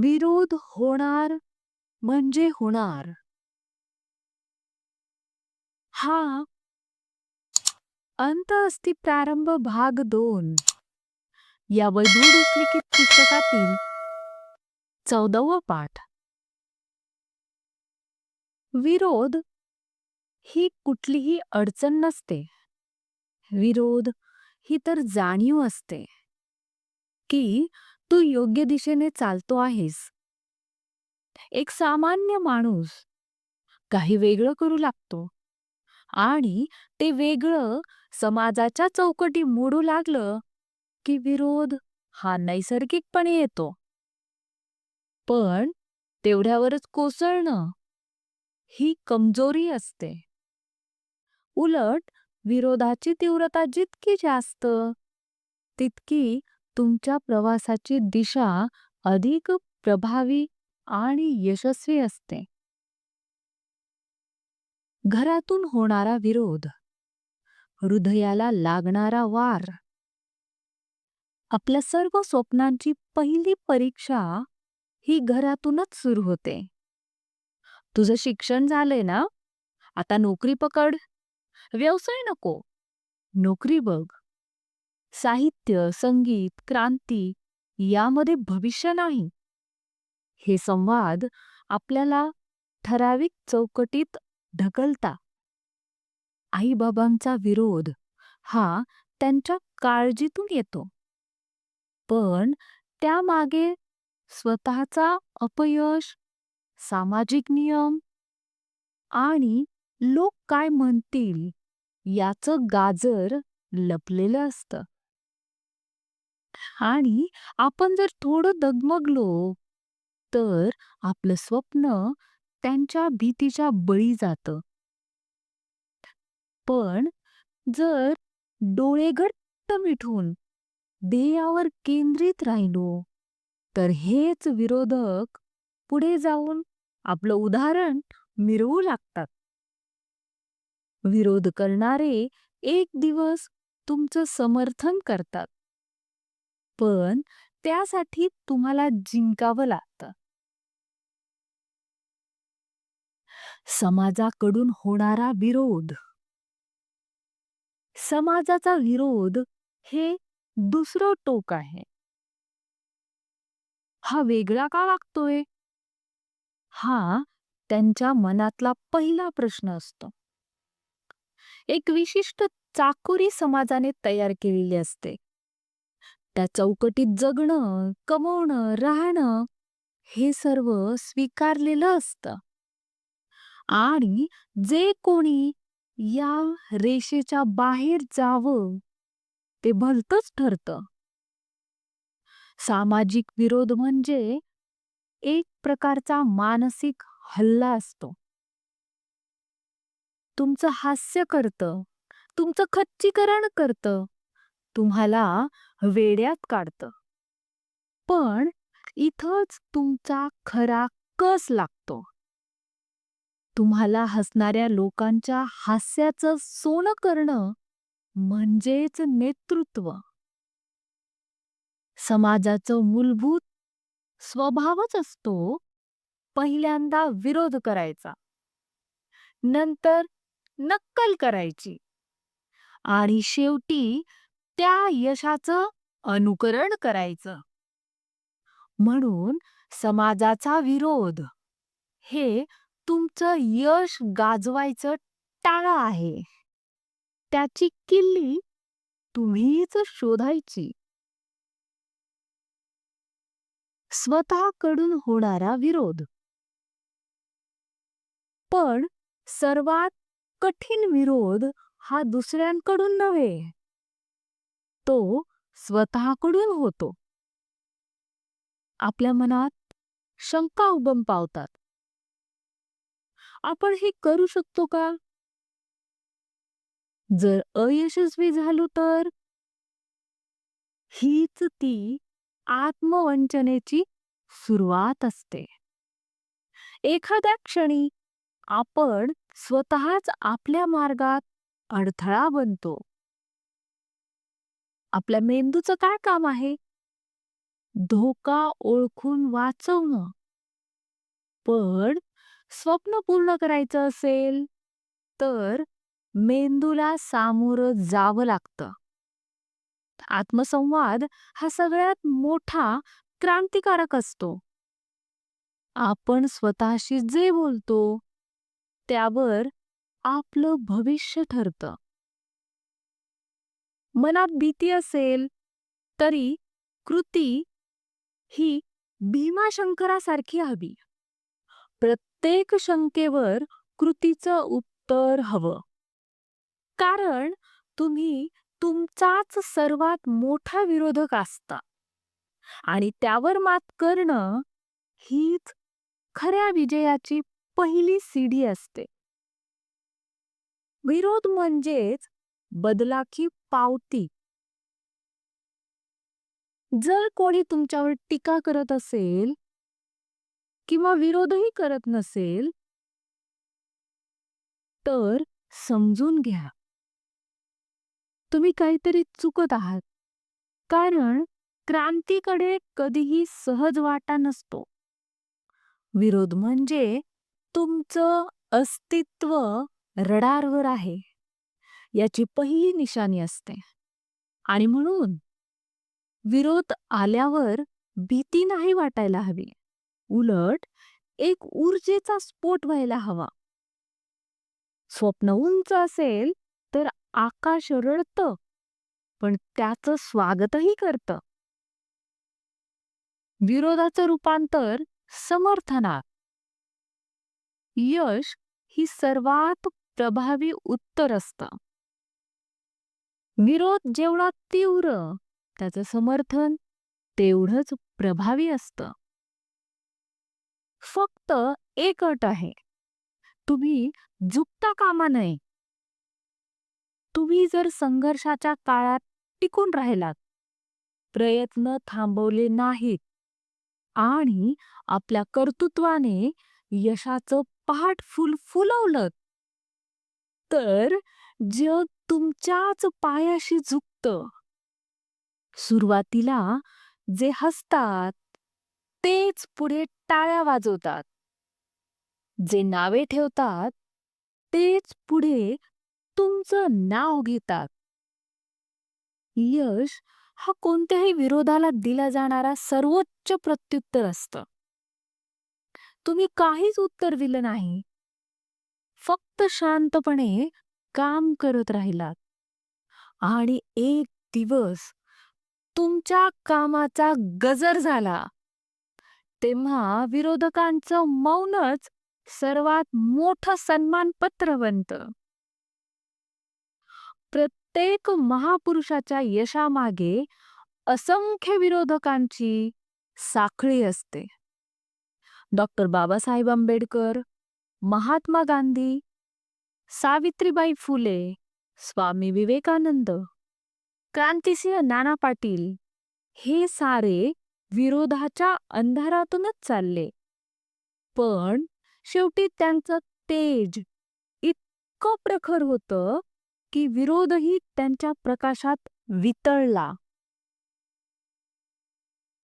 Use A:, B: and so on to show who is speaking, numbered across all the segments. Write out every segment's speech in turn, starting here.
A: विरोध होणार म्हणजे होणार. हा अंत अस्ति प्रारंभ भाग दोन. या वैभव लिखित पुस्तकातील चौदावा पाठ. विरोध ही कुठलीही अडचण नसते. विरोध ही तर जाणीव असते. की तू योग्य दिशेने चालतो आहेस. एक सामान्य माणूस काही वेगळं करू लागतो आणि ते वेगळं समाजाच्या चौकटी मोडू लागलं की विरोध हा नैसर्गिकपणे येतो. पण तेवढ्यावरच कोसळणं ही कमजोरी असते. उलट विरोधाची तीव्रता जितकी जास्त तितकी तुमच्या प्रवासाची दिशा अधिक प्रभावी आणि यशस्वी असते. घरातून होणारा विरोध. हृदयाला लागणारा वार. आपल्या सर्व स्वप्नांची पहिली परीक्षा ही घरातूनच सुरू होते. तुझं शिक्षण झालंय ना? आता नोकरी पकड. व्यवसाय नको. नोकरी बघ. साहित्य संगीत क्रांती यामध्ये भविष्य नाही. हे संवाद आपल्याला ठराविक चौकटीत ढकलता. आईबाबांचा विरोध हा त्यांच्या काळजीतून येतो. पण त्यामागे स्वतःचा अपयश सामाजिक नियम आणि लोक काय म्हणतील याचं गाजर लपलेलं असतं. आणि आपण जर थोडं दगमगलो तर आपलं स्वप्न त्यांच्या भीतीच्या बळी जातं. पण जर डोळे घट्ट मिठून ध्येयावर केंद्रित राहिलो तर हेच विरोधक पुढे जाऊन आपलं उदाहरण मिरवू लागतात. विरोध करणारे एक दिवस तुमचं समर्थन करतात. पण त्यासाठी तुम्हाला जिंकावं लागतं. समाजाकडून होणारा विरोध. समाजाचा विरोध हे दुसरं टोक आहे. हा वेगळा का वागतोय? हा त्यांच्या मनातला पहिला प्रश्न असतो. एक विशिष्ट चाकोरी समाजाने तयार केलेली असते. त्या चौकटीत जगणं कमवणं राहणं हे सर्व स्वीकारलेलं असतं. आणि जे कोणी या रेषेच्या बाहेर जावं ते भलतच ठरतं. सामाजिक विरोध म्हणजे एक प्रकारचा मानसिक हल्ला असतो. तुमचं हास्य करतं तुमचं खच्चीकरण करतं तुम्हाला वेड्यात काढतं. पण इथंच तुमचा खरा कस लागतो? तुम्हाला हसणाऱ्या लोकांच्या हास्याचं सोनं करणं म्हणजेच नेतृत्व. समाजाचं मूलभूत स्वभावच असतो पहिल्यांदा विरोध करायचा. नंतर नक्कल करायची. आणि शेवटी त्या यशाचं अनुकरण करायचं. म्हणून समाजाचा विरोध हे तुमचं यश गाजवायचं टाळ आहे. त्याची किल्ली तुम्हीच शोधायची. स्वतःकडून होणारा विरोध. पण सर्वात कठीण विरोध हा दुसऱ्यांकडून नव्हे. तो स्वतःकडून होतो. आपल्या मनात शंका उगम पावतात. आपण हे करू शकतो का? जर अयशस्वी झालो तर? हीच ती आत्मवंचनेची सुरुवात असते. एखाद्या क्षणी आपण स्वतःच आपल्या मार्गात अडथळा बनतो. आपल्या मेंदूचं काय काम आहे धोका ओळखून वाचवणं. पण स्वप्न पूर्ण करायचं असेल, तर मेंदूला सामोरं जावं लागतं. आत्मसंवाद हा सगळ्यात मोठा क्रांतिकारक असतो. आपण स्वतःशी जे बोलतो, त्यावर आपलं भविष्य ठरतं. मनात भीती असेल, तरी कृती ही भीमाशंकरासारखी हवी. प्रत्येक शंकेवर कृतीचं उत्तर हवं. कारण तुम्ही तुमचाच सर्वात मोठा विरोधक असता आणि त्यावर मात करणं हीच खऱ्या विजयाची पहिली सीडी असते. विरोध म्हणजेच बदलाची पावती. जर कोणी तुमच्यावर टीका करत असेल किंवा विरोधही करत नसेल, तर समजून घ्या. तुम्ही काहीतरी चुकत आहात. कारण क्रांतीकडे कधीही सहज वाटा नसतो. विरोध म्हणजे तुमचं अस्तित्व रडारवर आहे याची पहिली निशाणी असते. आणि म्हणून विरोध आल्यावर भीती नाही वाटायला हवी. उलट एक ऊर्जेचा स्फोट व्हायला हवा. स्वप्न उंच असेल तर आकाश रडतं, पण त्याचं स्वागतही करतं. विरोधाचं रूपांतर समर्थनात. यश ही सर्वात प्रभावी उत्तर असतं. विरोध जेवढा तीव्र, त्याचं समर्थन तेवढंच प्रभावी असतं. फक्त एक अट आहे. तुम्ही झुकता कामा नये. तुम्ही जर संघर्षाच्या काळात टिकून राहिलात, प्रयत्न थांबवले नाहीत आणि आपल्या कर्तृत्वाने यशाचं पहाट फुल फुलवलं, तर जग तुमच्याच पायाशी झुकतं. सुरुवातीला जे हसतात तेच पुढे टाळ्या वाजवतात. जे नावे ठेवतात तेच पुढे तुमचं नाव घेतात. यश हा कोणत्याही विरोधाला दिला जाणारा सर्वोच्च प्रत्युत्तर असतं. तुम्ही काहीच उत्तर दिलं नाही. फक्त शांतपणे काम करत राहिलात आणि एक दिवस तुमच्या कामाचा गजर झाला, तेव्हा विरोधकांचं मौनच सर्वात मोठं सन्मानपत्र बनतं. प्रत्येक महापुरुषाच्या यशामागे असंख्य विरोधकांची साखळी असते. डॉक्टर बाबासाहेब आंबेडकर, महात्मा गांधी, सावित्रीबाई फुले, स्वामी विवेकानंद, क्रांतिसिंह नाना पाटील हे सारे विरोधाच्या अंधारातूनच चालले. पण शेवटी त्यांचं तेज इतकं प्रखर होतं की विरोधही त्यांच्या प्रकाशात वितळला.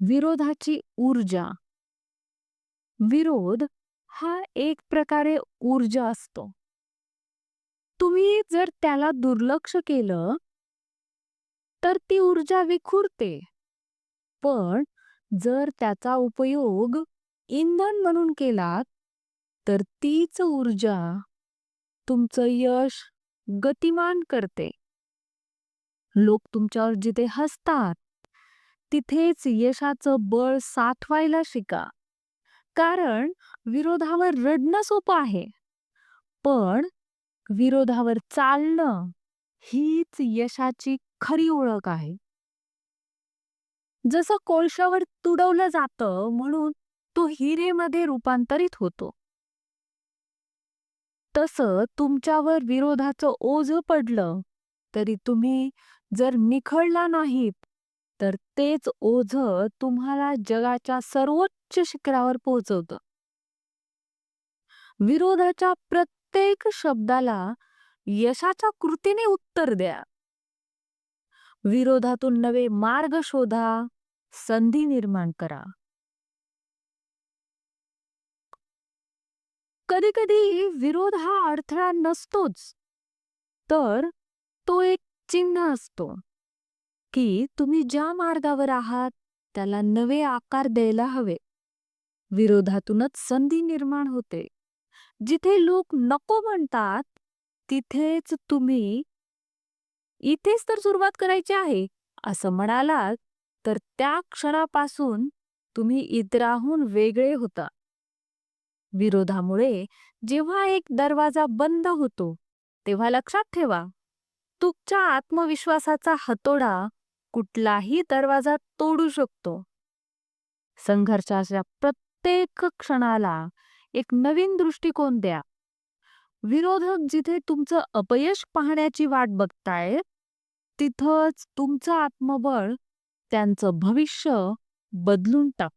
A: विरोधाची ऊर्जा विरोध हा एक प्रकारे ऊर्जा असतो. तुम्ही जर त्याला दुर्लक्ष केलं, तर ती ऊर्जा विखुरते. पण जर त्याचा उपयोग इंधन म्हणून केलात, तर तीच ऊर्जा तुमचं यश गतिमान करते. लोक तुमच्यावर जिथे हसतात, तिथेच यशाचं बळ साठवायला शिका. कारण विरोधावर रडणं सोपं आहे, पण विरोधावर चालणं हीच यशाची खरी ओळख आहे. जसं कोळशावर तुडवलं जातं म्हणून तो हिरेमध्ये रूपांतरित होतो. तसं तुमच्यावर विरोधाचं ओझ पडलं, तरी तुम्ही जर निखळला नाहीत, तर तेच ओझ तुम्हाला जगाच्या सर्वोच्च शिखरावर पोहोचवतं. विरोधाच्या प्रत्येक शब्दाला यशाच्या कृतीने उत्तर द्या. विरोधातून नवे मार्ग शोधा, संधी निर्माण करा. कधी कधी विरोध हा अडथळा नसतोच तर तो एक चिन्ह असतो की तुम्ही ज्या मार्गावर आहात त्याला नवे आकार द्यायला हवे. विरोधातूनच संधी निर्माण होते. जिथे लोक नको म्हणतात तिथेच तुम्ही इथेच तर सुरुवात करायची आहे असं म्हणालात तर त्या क्षणापासून तुम्ही इतराहून वेगळे होता. विरोधामुळे जेव्हा एक दरवाजा बंद होतो तेव्हा लक्षात ठेवा तुमच्या आत्मविश्वासाचा हतोडा कुठलाही दरवाजा तोडू शकतो. संघर्षाच्या प्रत्येक क्षणाला एक नवीन दृष्टिकोन द्या. विरोधक जिथे तुमचं अपयश पाहण्याची वाट बघतायत तिथंच तुमचं आत्मबळ त्यांचं भविष्य बदलून टाक.